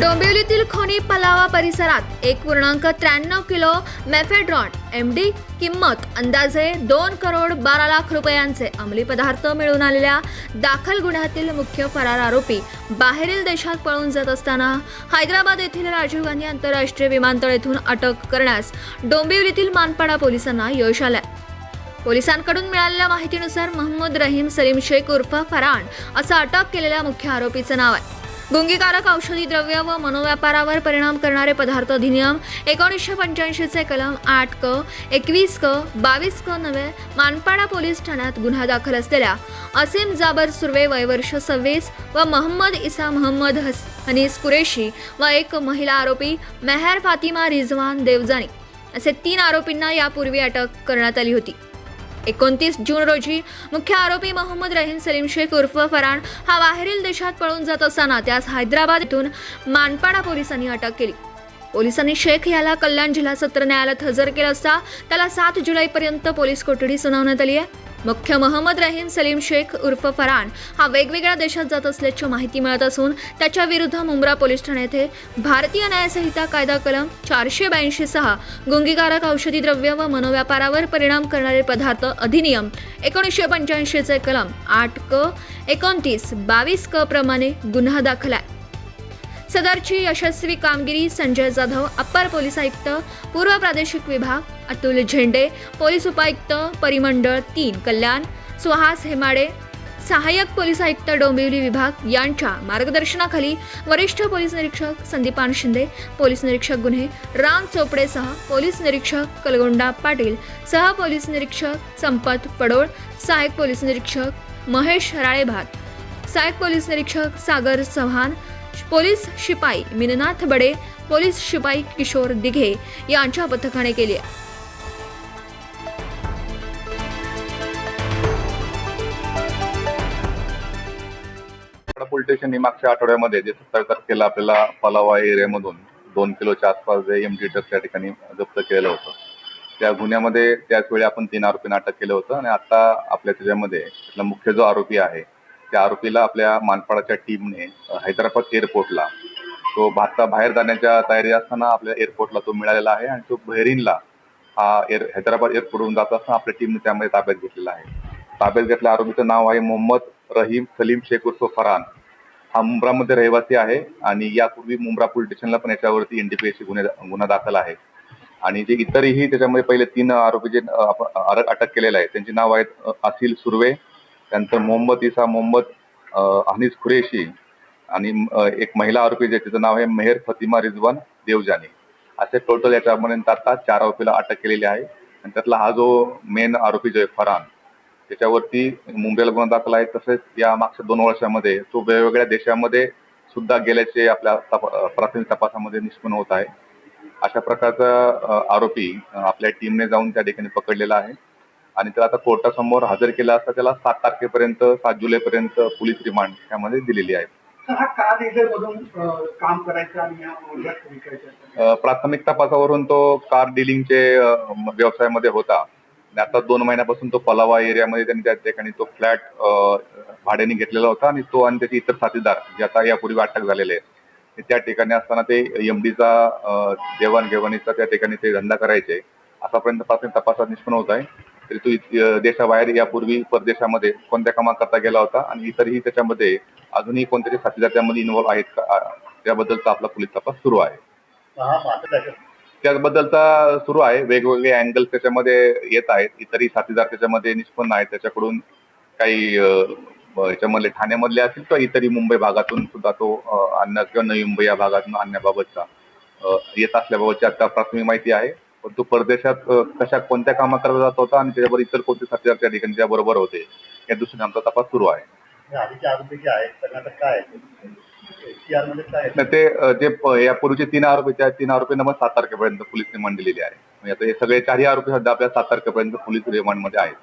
डोंबिवलीतील खोनी पलावा परिसरात एक पूर्णांक त्र्याण्णव किलो मेफेड्रॉन एम डी किंमत अंदाजे दोन करोड बारा लाख रुपयांचे अंमली पदार्थ मिळून आलेल्या दाखल गुन्ह्यातील मुख्य फरार आरोपी बाहेरील देशात पळून जात असताना हैदराबाद येथील राजीव गांधी आंतरराष्ट्रीय विमानतळ येथून अटक करण्यास डोंबिवलीतील मानपाडा पोलिसांना यश आलंय. पोलिसांकडून मिळालेल्या माहितीनुसार महम्मद रहीम सलीम शेख उर्फ फराण असं अटक केलेल्या मुख्य आरोपीचं नाव आहे. गुंगीकारक औषधी द्रव्य व मनोव्यापारावर परिणाम करणारे पदार्थ अधिनियम एकोणीसशे पंच्याऐंशीचे कलम आठ क एकवीस क बावीस क नवे मानपाडा पोलीस ठाण्यात गुन्हा दाखल असलेल्या असीम जाबर सुर्वे वयवर्ष सव्वीस व महम्मद इसा महम्मद हस हनीस कुरेशी व एक महिला आरोपी मेहर फातिमा रिझवान देवजानी असे तीन आरोपींना यापूर्वी अटक करण्यात आली होती. एकोणतीस जून रोजी मुख्य आरोपी मोहम्मद रहीम सलीम शेख उर्फ फराण हा बाहेरील देशात पळून जात असताना त्यास हैदराबाद येथून मानपाडा पोलिसांनी अटक केली. पोलिसांनी शेख याला कल्याण जिल्हा सत्र न्यायालयात हजर केलं असता त्याला सात जुलैपर्यंत पोलीस कोठडी सुनावण्यात आली आहे. मुख्य महम्मद रहीम सलीम शेख उर्फ फरान हा वेगवेगळ्या देशात जात असल्याची माहिती मिळत असून त्याच्या विरुद्ध मुंब्रा पोलीस ठाणे येथे भारतीय न्यायसंहिता कायदा कलम चारशे ब्याऐंशी सहा गुंगीकारक औषधी द्रव्य व मनोव्यापारावर परिणाम करणारे पदार्थ अधिनियम एकोणीसशे पंच्याऐंशीचे कलम आठ क एकोणतीस बावीस क प्रमाणे गुन्हा दाखल आहे. सदरची यशस्वी कामगिरी संजय जाधव अप्पर पोलीस आयुक्त पूर्व प्रादेशिक विभाग अतुल झेंडे पोलीस उपायुक्त परिमंडळ तीन कल्याण सुहास हेमाडे सहाय्यक पोलीस आयुक्त डोंबिवली विभाग यांच्या मार्गदर्शनाखाली वरिष्ठ पोलीस निरीक्षक संदीपान शिंदे पोलीस निरीक्षक गुन्हे राम चोपडेसह पोलीस निरीक्षक कलगोंडा पाटील सह पोलीस निरीक्षक संपत पडोळ सहाय्यक पोलीस निरीक्षक महेश राळेभात सहाय्यक पोलीस निरीक्षक सागर चव्हाण पोलीस शिपाई मिननाथ बडे पोलीस शिपाई किशोर दिघे यांच्या पथकाने केली आहे. पोलीस स्टेशन मागच्या आठवड्यामध्ये जे सत्तावीस तारखेला आपल्याला पलावा एरियामधून दोन किलोच्या आसपास जे एम टी त्या ठिकाणी जप्त केलं होतं. त्या गुन्ह्यामध्ये त्याच वेळी आपण तीन आरोपींना अटक केलं होतं आणि आता आपल्या त्याच्यामध्ये मुख्य जो आरोपी आहे त्या आरोपीला आपल्या मानपाडाच्या टीमने हैदराबाद एअरपोर्टला तो भारता बाहेर जाण्याच्या तयारी असताना आपल्या एअरपोर्टला तो मिळालेला आहे आणि तो बहरीनला हा एअर हैदराबाद एअरपोर्टवरून जात असताना आपल्या टीमने त्यामध्ये ताब्यात घेतलेला आहे. ताब्यात घेतलेल्या आरोपीचं नाव आहे मोहम्मद रहीम सलीम शेख उर्फ फरान हा मुंब्रामध्ये रहिवासी आहे आणि यापूर्वी मुंब्रा पोलीस स्टेशनला पण याच्यावरती एनडीपीएससी गुन्हे गुन्हा दाखल आहे. आणि जे इतरही त्याच्यामध्ये पहिले तीन आरोपी जे अटक केलेले आहे त्यांची नाव आहेत असिल सुर्वे त्यानंतर मोहम्मद इसा मोहम्मद अ, हनीस खुरेशी आणि एक महिला आरोपी जे तिचं नाव आहे मेहर फतिमा रिजवान देवजानी. असे टोटल याच्यापर्यंत आता चार आरोपीला अटक केलेली आहे. आणि त्यातला हा जो मेन आरोपी जो आहे फरान त्याच्यावरती मुंबईला गुन्हा दाखल आहे. तसेच या मागच्या दोन वर्षामध्ये तो वेगवेगळ्या देशामध्ये सुद्धा गेल्याचे आपल्या तपा- प्राथमिक तपासामध्ये निष्पन्न होत आहे. अशा प्रकारचा आरोपी आपल्या टीमने जाऊन त्या ठिकाणी पकडलेला आहे. आणि त्याला आता कोर्टासमोर हजर केला असता त्याला सात तारखेपर्यंत सात जुलैपर्यंत पोलीस रिमांड त्यामध्ये दिलेली आहे. हा प्राथमिक तपासावरून तो कार डिलिंगचे व्यवसायामध्ये होता. आता दोन महिन्यापासून तो पलावा एरियामध्ये त्यांनी त्या ठिकाणी तो फ्लॅट भाड्याने घेतलेला होता आणि तो आणि त्याचे इतर साथीदार जे आता यापूर्वी अटक झालेले आहेत त्या ठिकाणी असताना ते एमडीचा देवाणघेवाणीचा त्या ठिकाणी ते धंदा करायचे. आतापर्यंत प्राथमिक तपासात निष्पन्न होत आहे. तरी तो देशाबाहेर यापूर्वी परदेशामध्ये कोणत्या कामा करता गेला होता आणि इतरही त्याच्यामध्ये अजूनही कोणत्याचे साथीदार त्यामध्ये इन्व्हॉल्व्ह आहेत का? त्याबद्दलचा आपला पोलीस तपास सुरू आहे. त्याबद्दलचा सुरू आहे. वेगवेगळे अँगल त्याच्यामध्ये येत आहेत. इतरही साथीदार त्याच्यामध्ये निष्पन्न आहेत. त्याच्याकडून काही याच्यामधले ठाण्यामधले असतील किंवा इतरही मुंबई भागातून सुद्धा तो अ, आणणं किंवा नवी मुंबई या भागातून आणण्याबाबतचा येत असल्याबाबतची आता प्राथमिक माहिती आहे. तो परदेशात कशा कोणत्या कामा करता जात होता आणि त्याच्याबरोबर इतर कोणते साथीदार त्या ठिकाणी त्या बरोबर होते या दृष्टीने आमचा तपास सुरू आहे. आरोपी ते जे यापूर्वीचे तीन आरोपी त्या तीन आरोपींना मग सात तारखेपर्यंत पोलीस रिमांड दिलेली आहे. म्हणजे आता हे सगळे चारही आरोपी सध्या आपल्या सात तारखेपर्यंत पोलीस रिमांडमध्ये आहेत.